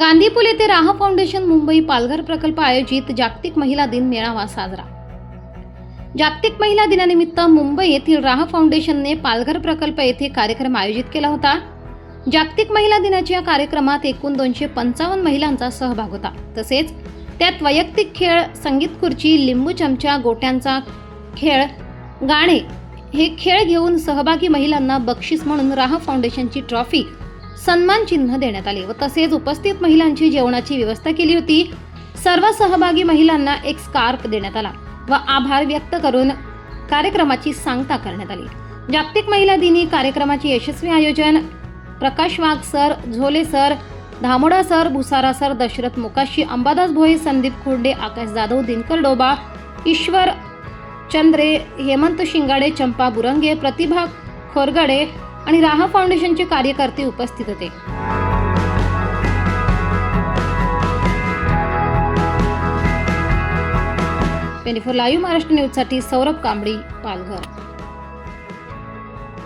गांधीपूल येथे राहा फाउंडेशन मुंबई पालघर प्रकल्प आयोजित जागतिक महिला दिन मेळावा साजरा. जागतिक महिला दिनानिमित्त मुंबई येथील राहा फाउंडेशनने पालघर प्रकल्प येथे कार्यक्रम आयोजित केला होता. जागतिक महिला दिनाच्या या कार्यक्रमात एकूण दोनशे पंचावन्न महिलांचा सहभाग होता. तसेच त्यात वैयक्तिक खेळ संगीत खुर्ची लिंबू चमचा गोट्यांचा खेळ गाणे हे खेळ घेऊन सहभागी महिलांना बक्षीस म्हणून राहा फाउंडेशनची ट्रॉफी सन्मान चिन्ह देण्यात आले व तसेच उपस्थित महिलांची जेवणाची व्यवस्था केली होती. सर्व सहभागी महिलांना एक स्कार्फ देण्यात आला व आभार व्यक्त करून कार्यक्रमाची सांगता करण्यात आली. जागतिक महिला दिनी कार्यक्रमाचे यशस्वी आयोजन Prakash Wagh sir Zole sir Dhamoda sir Bhusara sir Dashrath Mukashi Ambadas Bhoye Sandeep Khode Akash Jadhav Dinkar Doba Ishwar Chandre Hemant Shingade Champa Burange Pratibha Khorgade आणि राहा फाउंडेशनचे कार्यकर्ते उपस्थित होते. ट्वेंटी फोर लाईव्ह महाराष्ट्र न्यूजसाठी सौरभ कांबळी पालघर.